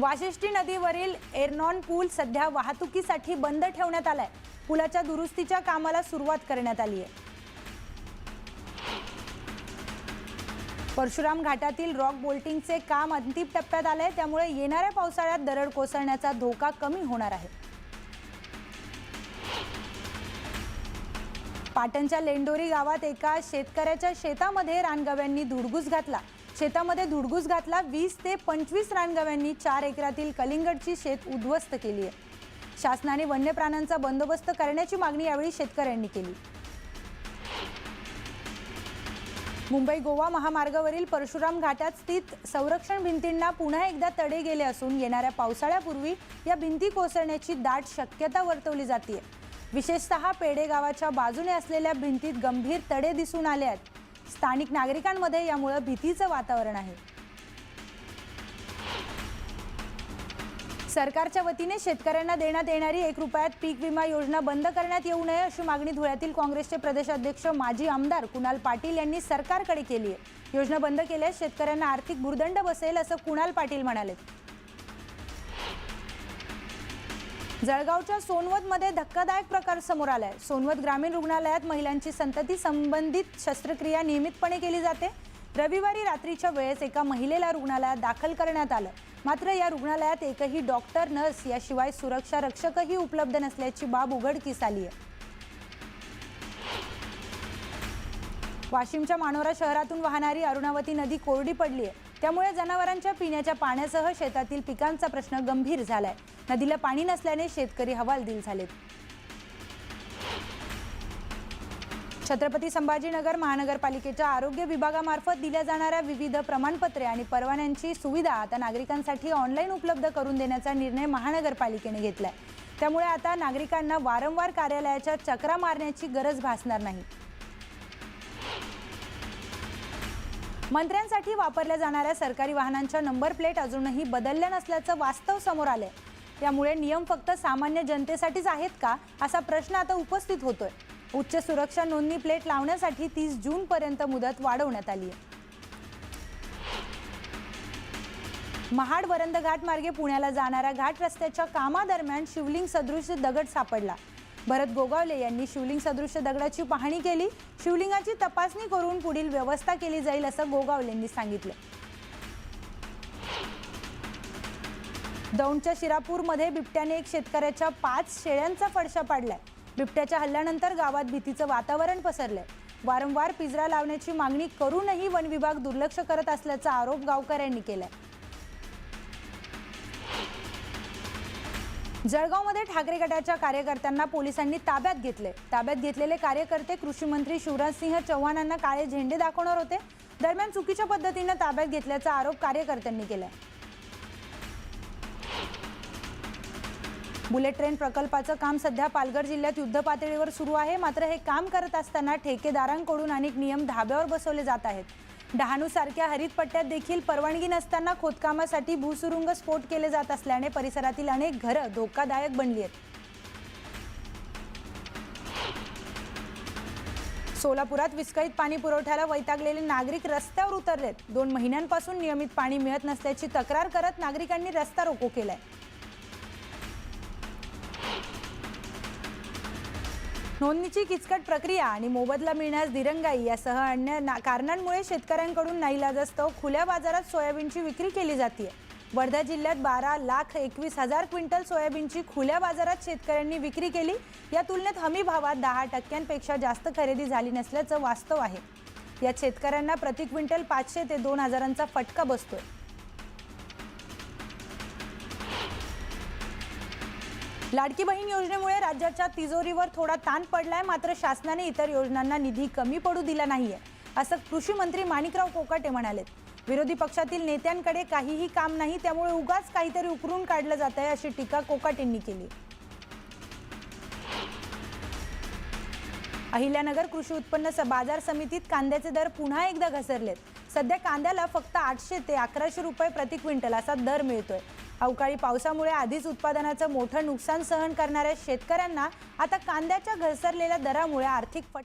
वाशिष्ठी नदीवरील एरनॉन पूल सध्या वाहतुकीसाठी बंद ठेवण्यात आलाय. पुलाच्या दुरुस्तीच्या कामाला सुरुवात करण्यात आली आहे. परशुराम घाटातील रॉक बोल्टिंगचे काम अंतिम टप्प्यात आलंय. त्यामुळे येणाऱ्या पावसाळ्यात दरड कोसळण्याचा धोका कमी होणार आहे. पाटणच्या लेंडोरी गावात एका शेतकऱ्याच्या शेतामध्ये रानगव्यांनी धुडगूस घातला. शेतामध्ये धुडगूस घातला वीस ते पंचवीस रानगव्यांनी चार एकरातील कलिंगडची शेत उद्ध्वस्त केली आहे. शासनाने वन्य प्राण्यांचा बंदोबस्त करण्याची मागणी यावेळी शेतकऱ्यांनी केली. मुंबई गोवा महामार्गावरील परशुराम घाटात स्थित संरक्षण भिंतींना पुन्हा एकदा तडे गेले असून येणाऱ्या पावसाळ्यापूर्वी या भिंती कोसळण्याची दाट शक्यता वर्तवली जाते विशेषतः पेडे गावाच्या बाजूने असलेल्या भिंतीत गंभीर तडे दिसून आले आहेत. स्थानिक नागरिकांमध्ये यामुळे भीतीचं वातावरण आहे. सरकारच्या वतीने शेतकऱ्यांना देण्यात येणारी एक रुपयात पीक विमा योजना बंद करण्यात येऊ नये अशी मागणी धुळ्यातील काँग्रेसचे प्रदेशाध्यक्ष माजी आमदार कुणाल पाटील यांनी सरकारकडे केली आहे. योजना बंद केल्यास शेतकऱ्यांना आर्थिक भुर्दंड बसेल असं कुणाल पाटील म्हणाले. जळगावच्या सोनवतमध्ये धक्कादायक प्रकार समोर आलाय. सोनवत ग्रामीण रुग्णालयात महिलांची संतती संबंधित शस्त्रक्रिया नियमितपणे केली जाते. रविवारी रात्रीच्या वेळेस एका महिलेला रुग्णालयात दाखल करण्यात आलं. मात्र या रुग्णालयात एकही डॉक्टर नर्स याशिवाय सुरक्षा रक्षकही उपलब्ध नसल्याची बाब उघडकीस आली आहे. वाशिमच्या मानोरा शहरातून वाहणारी अरुणावती नदी कोरडी पडली आहे. त्यामुळे जनावरांच्या पिण्याच्या पाण्यासह शेतातील पिकांचा प्रश्न गंभीर झालाय. नदीला पाणी नसल्याने शेतकरी हवालदिल झालेत. छत्रपती संभाजीनगर महानगरपालिकेच्या आरोग्य विभागामार्फत दिल्या जाणाऱ्या विविध प्रमाणपत्रे आणि परवान्यांची सुविधा आता नागरिकांसाठी ऑनलाईन उपलब्ध करून देण्याचा निर्णय महानगरपालिकेने घेतलाय. त्यामुळे आता नागरिकांना वारंवार कार्यालयाच्या चक्रा मारण्याची गरज भासणार नाही. मंत्र्यांसाठी वापरल्या जाणाऱ्या सरकारी वाहनांच्या नंबर प्लेट अजूनही बदलल्या नसल्याचं वास्तव समोर आलंय. त्यामुळे नियम फक्त सामान्य जनतेसाठीच आहेत का असा प्रश्न आता उपस्थित होतोय. उच्च सुरक्षा नोंदणी प्लेट लावण्यासाठी तीस जून पर्यंत मुदत वाढवण्यात आली आहे महाड वरंद घाट मार्गे पुण्याला जाणाऱ्या घाट रस्त्याच्या कामादरम्यान शिवलिंग सदृश दगड सापडला. भरत गोगावले यांनी शिवलिंग सदृश दगडाची पाहणी केली. शिवलिंगाची तपासणी करून पुढील व्यवस्था केली जाईल असं गोगावलेंनी सांगितलं. दौंडच्या शिरापूरमध्ये बिबट्याने एक शेतकऱ्याच्या पाच शेळ्यांचा फडशा पाडलाय. बिबट्याच्या हल्ल्यानंतर गावात भीतीचं वातावरण पसरलंय. वारंवार पिंजरा लावण्याची मागणी करूनही वन विभाग दुर्लक्ष करत असल्याचा आरोप गावकऱ्यांनी केलाय. जळगावमध्ये ठाकरे गटाच्या कार्यकर्त्यांना पोलिसांनी ताब्यात घेतले ताब्यात घेतलेले कार्यकर्ते कृषी मंत्री शिवराजसिंह चव्हाणांना काळे झेंडे दाखवणार होते. दरम्यान चुकीच्या पद्धतीनं ताब्यात घेतल्याचा आरोप कार्यकर्त्यांनी केलाय. बुलेट ट्रेन प्रकल्पाचं काम सध्या पालघर जिल्ह्यात युद्ध पातळीवर सुरू आहे. मात्र हे काम करत असताना ठेकेदारांकडून अनेक नियम धाब्यावर बसवले जात आहेत. डहाणूसारख्या हरित पट्ट्यात देखील परवानगी नसताना खोदकामासाठी भूसुरुंग स्फोट केले जात असल्याने परिसरातील अनेक घरं धोकादायक बनली आहेत. सोलापुरात विस्कळीत पाणी पुरवठ्याला वैतागलेले नागरिक रस्त्यावर उतरलेत. दोन महिन्यांपासून नियमित पाणी मिळत नसल्याची तक्रार करत नागरिकांनी रस्ता रोको केलाय. नोंदणीची किचकट प्रक्रिया आणि मोबदला मिळण्यास दिरंगाई यासह अन्य ना- कारणांमुळे शेतकऱ्यांकडून नाईलाजास्तव खुल्या बाजारात सोयाबीनची विक्री केली जाते वर्धा जिल्ह्यात बारा लाख एकवीस हजार क्विंटल सोयाबीनची खुल्या बाजारात शेतकऱ्यांनी विक्री केली. या तुलनेत हमी भावात दहा टक्क्यांपेक्षा जास्त खरेदी झाली नसल्याचं वास्तव आहे. यात शेतकऱ्यांना प्रति क्विंटल पाचशे ते दोन हजारांचा फटका बसतोय. लाडकी बहीण योजनेमुळे राज्याच्या तिजोरीवर थोडा ताण पडलाय मात्र शासनाने इतर योजनांना निधी कमी पडू दिला नाहीये असं कृषी मंत्री माणिकराव कोकाटे म्हणालेत विरोधी पक्षातील नेत्यांकडे काहीही काम नाही त्यामुळे उगाच काहीतरी उकरून काढलं जात आहे अशी टीका कोकाटेंनी केली. अहिल्यानगर कृषी उत्पन्न स- बाजार समितीत कांद्याचे दर पुन्हा एकदा घसरलेत. सध्या कांद्याला फक्त आठशे ते अकराशे रुपये प्रति क्विंटल असा दर मिळतोय. अवकाळी पावसामुळे आधीच उत्पादनाचं मोठं नुकसान सहन करणाऱ्या शेतकऱ्यांना आता कांद्याच्या घसरलेल्या दरामुळे आर्थिक फट